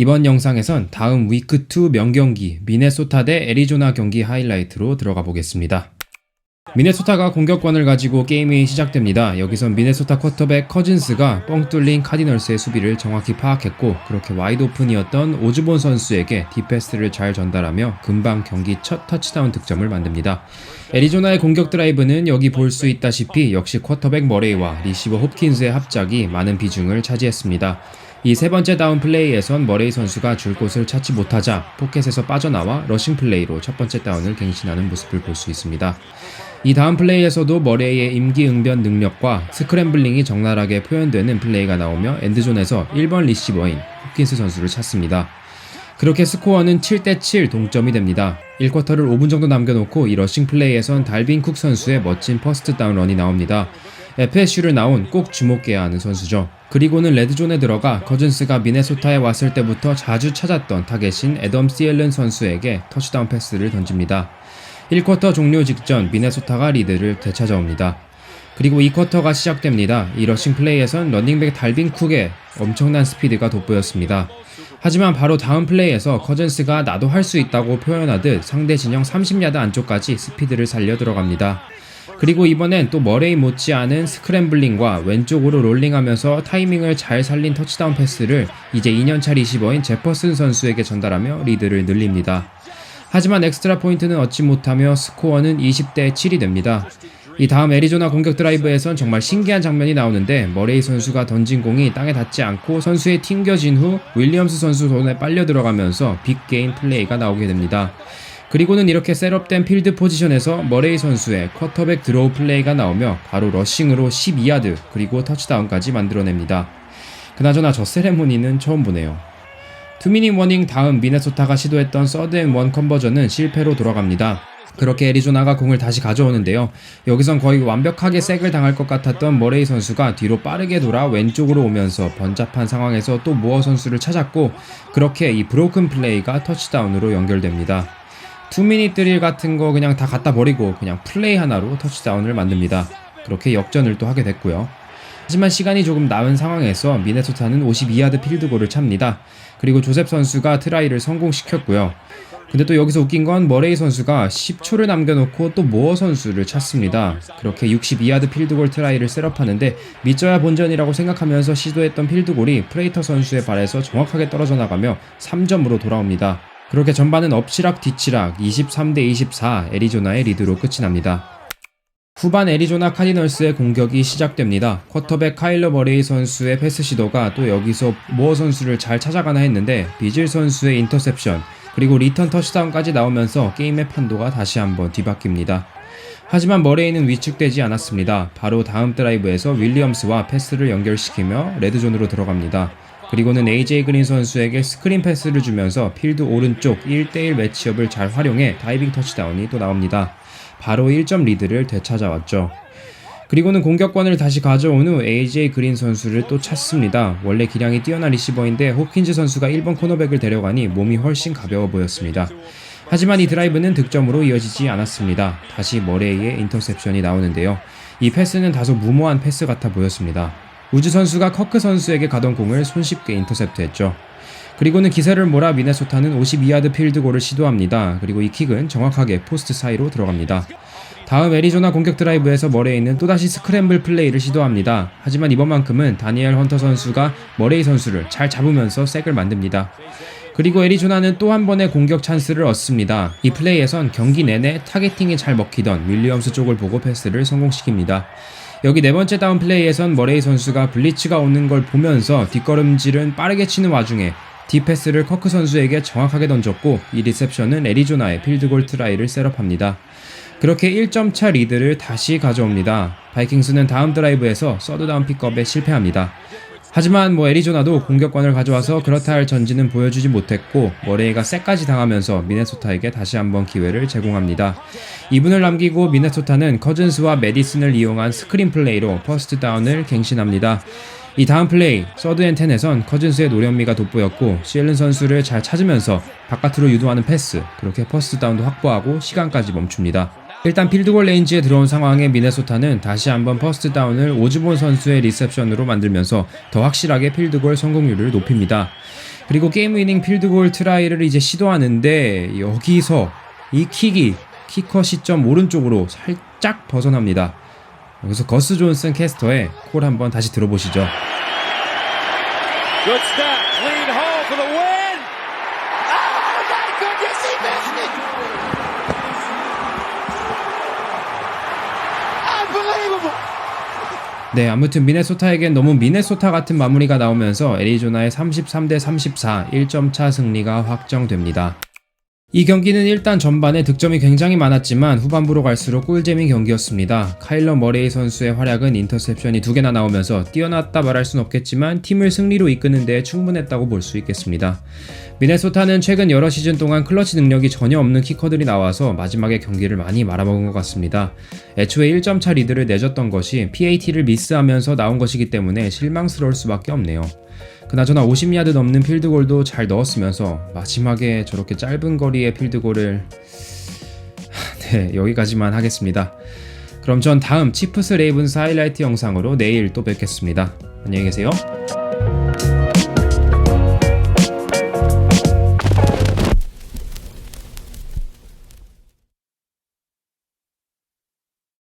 이번 영상에선 다음 위크2 명경기 미네소타 대 애리조나 경기 하이라이트로 들어가 보겠습니다. 미네소타가 공격권을 가지고 게임이 시작됩니다. 여기선 미네소타 쿼터백 커진스가 뻥 뚫린 카디널스의 수비를 정확히 파악했고 그렇게 와이드 오픈이었던 오즈본 선수에게 디패스를 잘 전달하며 금방 경기 첫 터치다운 득점을 만듭니다. 애리조나의 공격 드라이브는 여기 볼 수 있다시피 역시 쿼터백 머레이와 리시버 홉킨스의 합작이 많은 비중을 차지했습니다. 이 세 번째 다운 플레이에선 머레이 선수가 줄 곳을 찾지 못하자 포켓에서 빠져나와 러싱 플레이로 첫 번째 다운을 갱신하는 모습을 볼 수 있습니다. 이 다음 플레이에서도 머레이의 임기응변 능력과 스크램블링이 적나라하게 표현되는 플레이가 나오며 엔드존에서 1번 리시버인 홉킨스 선수를 찾습니다. 그렇게 스코어는 7대7 동점이 됩니다. 1쿼터를 5분 정도 남겨놓고 이 러싱 플레이에선 달빈 쿡 선수의 멋진 퍼스트 다운 런이 나옵니다. FSU를 나온 꼭 주목해야 하는 선수죠. 그리고는 레드존에 들어가 커즌스가 미네소타에 왔을 때부터 자주 찾았던 타겟인 애덤 시엘른 선수에게 터치다운 패스를 던집니다. 1쿼터 종료 직전 미네소타가 리드를 되찾아옵니다. 그리고 2쿼터가 시작됩니다. 이 러싱 플레이에선 런닝백 달빈 쿡의 엄청난 스피드가 돋보였습니다. 하지만 바로 다음 플레이에서 커즌스가 나도 할 수 있다고 표현하듯 상대 진영 30야드 안쪽까지 스피드를 살려 들어갑니다. 그리고 이번엔 또 머레이 못지않은 스크램블링과 왼쪽으로 롤링하면서 타이밍을 잘 살린 터치다운 패스를 이제 2년차 리시버인 제퍼슨 선수에게 전달하며 리드를 늘립니다. 하지만 엑스트라 포인트는 얻지 못하며 스코어는 20대 7이 됩니다. 이 다음 애리조나 공격 드라이브에선 정말 신기한 장면이 나오는데 머레이 선수가 던진 공이 땅에 닿지 않고 선수에 튕겨진 후 윌리엄스 선수 손에 빨려 들어가면서 빅게임 플레이가 나오게 됩니다. 그리고는 이렇게 셋업된 필드 포지션에서 머레이 선수의 쿼터백 드로우 플레이가 나오며 바로 러싱으로 12야드 그리고 터치다운까지 만들어냅니다. 그나저나 저 세레모니는 처음 보네요. 투미닝 워닝 다음 미네소타가 시도했던 서드 앤 원 컨버전은 실패로 돌아갑니다. 그렇게 애리조나가 공을 다시 가져오는데요. 여기선 거의 완벽하게 색을 당할 것 같았던 머레이 선수가 뒤로 빠르게 돌아 왼쪽으로 오면서 번잡한 상황에서 또 모어 선수를 찾았고 그렇게 이 브로큰 플레이가 터치다운으로 연결됩니다. 투미닛 드릴 같은 거 그냥 다 갖다 버리고 그냥 플레이 하나로 터치다운을 만듭니다. 그렇게 역전을 또 하게 됐고요. 하지만 시간이 조금 남은 상황에서 미네소타는 52야드 필드골을 찹니다. 그리고 조셉 선수가 트라이를 성공시켰고요. 근데 또 여기서 웃긴 건 머레이 선수가 10초를 남겨놓고 또 모어 선수를 찾습니다. 그렇게 62야드 필드골 트라이를 셋업하는데 밑져야 본전이라고 생각하면서 시도했던 필드골이 프레이터 선수의 발에서 정확하게 떨어져 나가며 3점으로 돌아옵니다. 그렇게 전반은 엎치락 뒤치락 23대 24 애리조나의 리드로 끝이 납니다. 후반 애리조나 카디널스의 공격이 시작됩니다. 쿼터백 카일러 머레이 선수의 패스 시도가 또 여기서 모어 선수를 잘 찾아가나 했는데 비질 선수의 인터셉션 그리고 리턴 터치다운까지 나오면서 게임의 판도가 다시 한번 뒤바뀝니다. 하지만 머레이는 위축되지 않았습니다. 바로 다음 드라이브에서 윌리엄스와 패스를 연결시키며 레드존으로 들어갑니다. 그리고는 AJ 그린 선수에게 스크린 패스를 주면서 필드 오른쪽 1대1 매치업을 잘 활용해 다이빙 터치다운이 또 나옵니다. 바로 1점 리드를 되찾아왔죠. 그리고는 공격권을 다시 가져온 후 AJ 그린 선수를 또 찾습니다. 원래 기량이 뛰어난 리시버인데 호킨즈 선수가 1번 코너백을 데려가니 몸이 훨씬 가벼워 보였습니다. 하지만 이 드라이브는 득점으로 이어지지 않았습니다. 다시 머레이의 인터셉션이 나오는데요. 이 패스는 다소 무모한 패스 같아 보였습니다. 우즈 선수가 커크 선수에게 가던 공을 손쉽게 인터셉트했죠. 그리고는 기세를 몰아 미네소타는 52야드 필드골을 시도합니다. 그리고 이 킥은 정확하게 포스트 사이로 들어갑니다. 다음 애리조나 공격 드라이브에서 머레이는 또다시 스크램블 플레이를 시도합니다. 하지만 이번만큼은 다니엘 헌터 선수가 머레이 선수를 잘 잡으면서 색을 만듭니다. 그리고 애리조나는 또 한 번의 공격 찬스를 얻습니다. 이 플레이에선 경기 내내 타겟팅이 잘 먹히던 윌리엄스 쪽을 보고 패스를 성공시킵니다. 여기 네 번째 다운 플레이에선 머레이 선수가 블리츠가 오는 걸 보면서 뒷걸음질은 빠르게 치는 와중에 디패스를 커크 선수에게 정확하게 던졌고 이 리셉션은 애리조나의 필드골 트라이를 셋업합니다. 그렇게 1점 차 리드를 다시 가져옵니다. 바이킹스는 다음 드라이브에서 서드 다운 픽업에 실패합니다. 하지만 뭐 애리조나도 공격권을 가져와서 그렇다 할 전진은 보여주지 못했고 머레이가 셋까지 당하면서 미네소타에게 다시 한번 기회를 제공합니다. 2분을 남기고 미네소타는 커즌스와 메디슨을 이용한 스크린 플레이로 퍼스트 다운을 갱신합니다. 이 다음 플레이 서드 앤 텐에선 커즌스의 노련미가 돋보였고 시엘른 선수를 잘 찾으면서 바깥으로 유도하는 패스 그렇게 퍼스트 다운도 확보하고 시간까지 멈춥니다. 일단 필드골 레인지에 들어온 상황에 미네소타는 다시 한번 퍼스트 다운을 오즈본 선수의 리셉션으로 만들면서 더 확실하게 필드골 성공률을 높입니다. 그리고 게임 위닝 필드골 트라이를 이제 시도하는데 여기서 이 킥이 키커 시점 오른쪽으로 살짝 벗어납니다. 여기서 거스 존슨 캐스터의 콜 한번 다시 들어보시죠. 네, 아무튼 미네소타에겐 너무 미네소타 같은 마무리가 나오면서 애리조나의 33대 34 1점 차 승리가 확정됩니다. 이 경기는 일단 전반에 득점이 굉장히 많았지만 후반부로 갈수록 꿀잼인 경기였습니다. 카일러 머레이 선수의 활약은 인터셉션이 두 개나 나오면서 뛰어났다 말할 순 없겠지만 팀을 승리로 이끄는 데 충분했다고 볼 수 있겠습니다. 미네소타는 최근 여러 시즌 동안 클러치 능력이 전혀 없는 키커들이 나와서 마지막에 경기를 많이 말아먹은 것 같습니다. 애초에 1점 차 리드를 내줬던 것이 PAT를 미스하면서 나온 것이기 때문에 실망스러울 수밖에 없네요. 그나저나 50야드 넘는 필드골도 잘 넣었으면서 마지막에 저렇게 짧은 거리의 필드골을 네 여기까지만 하겠습니다. 그럼 전 다음 치프스 레이븐스 하이라이트 영상으로 내일 또 뵙겠습니다. 안녕히 계세요.